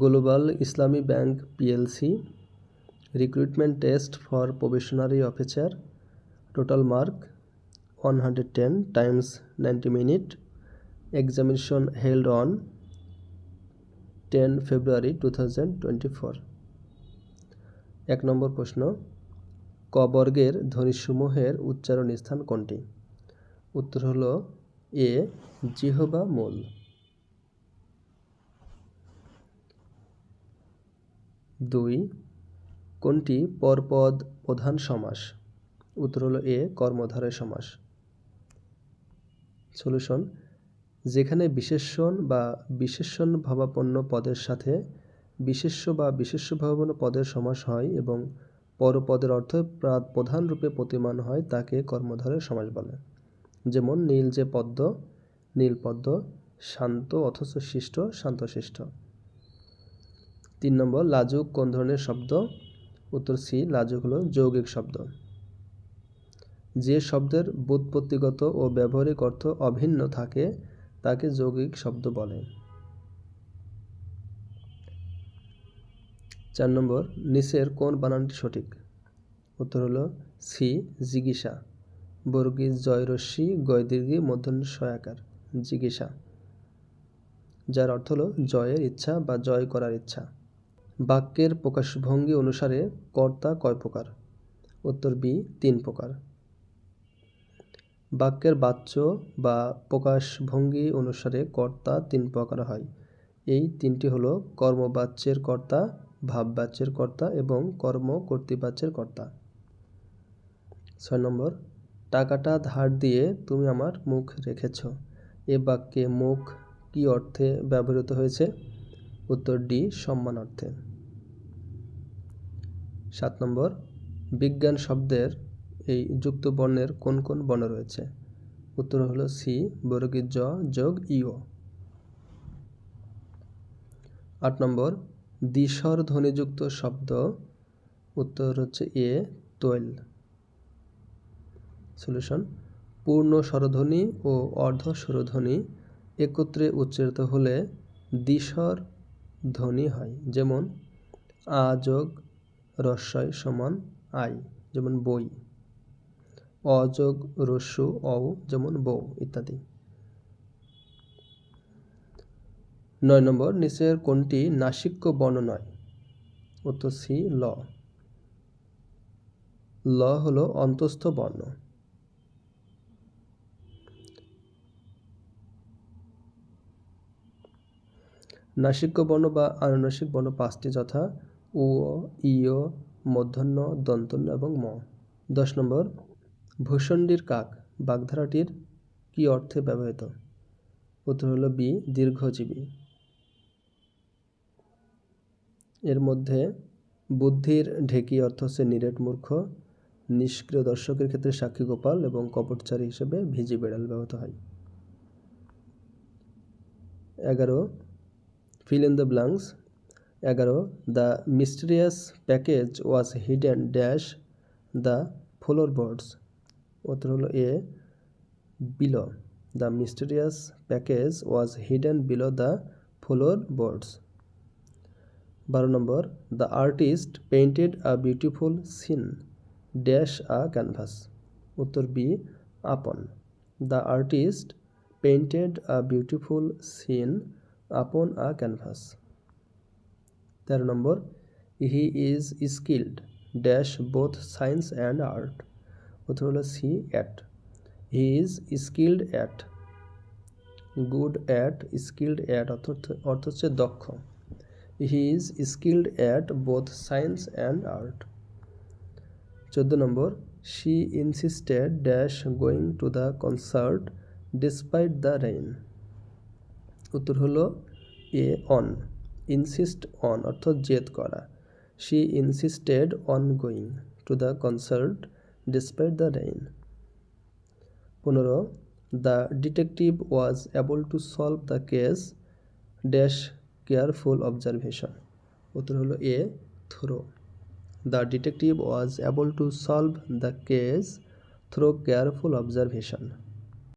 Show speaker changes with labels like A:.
A: Global Islami bank PLC, recruitment test for probationary officer, total mark one hundred ten times ninety minute, examination held on ten February two thousand twenty four. এক নম্বর প্রশ্ন, ক বর্গের ধ্বনিসমূহের উচ্চারণ স্থান কোনটি? উত্তর হলো এ, জিহবা মূল। দুই, কোনটি পরপদ প্রধান সমাস? উত্তর হলো এ, কর্মধারয় সমাস। সলিউশন যেখানে বিশেষণ বা বিশেষণ ভাবাপন্ন পদের সাথে বিশেষ্য বা বিশেষ্য ভাবাপন্ন পদের সমাস হয় এবং পরপদের অর্থ প্রা- প্রধান রূপে প্রতিমান হয় তাকে কর্মধারয় সমাস বলে। যেমন নীল যে পদ্ম, নীল পদ্ম শান্ত অথচ শিষ্ট শান্তশিষ্ট তিন নম্বর, লাজুক কোন ধরনের শব্দ? উত্তর সি, লাজুক হলো যৌগিক শব্দ। যে শব্দের ব্যুৎপত্তিগত ও ব্যবহারিক অর্থ অভিন্ন থাকে, তাকে যৌগিক শব্দ বলে। চার নম্বর, নিচের কোন বানানটি সঠিক? উত্তর হলো সি জিজ্ঞাসা বর্গীজ জয় রশ্মি গয় দীর্ঘি মধ্যন্য সয়াকার জিজ্ঞাসা যার অর্থ হলো জয়ের ইচ্ছা বা জয় করার ইচ্ছা। বাক্যের প্রকাশভঙ্গি অনুসারে কর্তা কয় প্রকার? উত্তর বি, তিন প্রকার। বাক্যের বাচ্য বা প্রকাশভঙ্গি অনুসারে কর্তা তিন প্রকার হয়। এই তিনটি হলো কর্মবাচ্যের কর্তা, ভাববাচ্যের কর্তা এবং কর্ম কর্তৃবাচ্যের কর্তা। ছয় নম্বর, টাকাটা ধার দিয়ে তুমি আমার মুখ রেখেছ। এ বাক্যে মুখ কি অর্থে ব্যবহৃত হয়েছে? উত্তর ডি, সম্মান অর্থে। সাত নম্বর, বিজ্ঞান শব্দের এই যুক্ত বর্ণের কোন কোন বর্ণ রয়েছে? উত্তর হলো সি বর্গীর জ, যোগ, ইও। আট নম্বর, দ্বিস্বর ধ্বনিযুক্ত শব্দ, উত্তর হচ্ছে এ, তৈল। সলিউশন পূর্ণ স্বরধ্বনি ও অর্ধ স্বরধ্বনি একত্রে উচ্চারিত হলে দ্বিস্বর ধ্বনি হয়। যেমন, আ যোগ রস্বয় সমান আই, যেমন বই। অযোগ রস্যু অও যেমন বউ, ইত্যাদি। নয় নম্বর, নিচের কোনটি নাসিক্য বর্ণ নয়? উত্তর সি, ল। ল হলো অন্তস্থ বর্ণ। নাসিক্য বর্ণ বা আনুনাসিক বর্ণ পাঁচটি যথা উ ইয় মধ্যাহ্ন, দন্তন্য এবং ম। দশ নম্বর, ভূষণ্ডির কাক, বাগধারাটির কি অর্থে ব্যবহৃত? উত্তর হল বি, দীর্ঘজীবী। এর মধ্যে বুদ্ধির ঢেকি অর্থ হচ্ছে নিরেট মূর্খ, নিষ্ক্রিয় দর্শকের ক্ষেত্রে সাক্ষী গোপাল এবং কপটচারী হিসেবে ভিজি বেড়াল ব্যবহৃত হয়। এগারো ফিল ইন দ্য ব্লাঙ্কস এগারো the mysterious package was hidden dash the floor boards উত্তর হলো A below the mysterious package was hidden below the floor boards বারো নম্বর the artist painted a beautiful scene dash a canvas উত্তর B upon the artist painted a beautiful scene upon a canvas. তেরো নম্বর, he is skilled, dash both science and art. উত্তর হলো C, at. He is skilled at, good at, skilled at, অর্থ অর্থ হচ্ছে দক্ষ। He is skilled at both science and art. চোদ্দ নম্বর, she insisted dash going to the concert despite the rain. উত্তর হলো A on insist on অর্থাৎ জেদ করা। She insisted on going to the concert despite the rain পনেরো the detective was able to solve the case dash careful observation উত্তর হলো A through the detective was able to solve the case through careful observation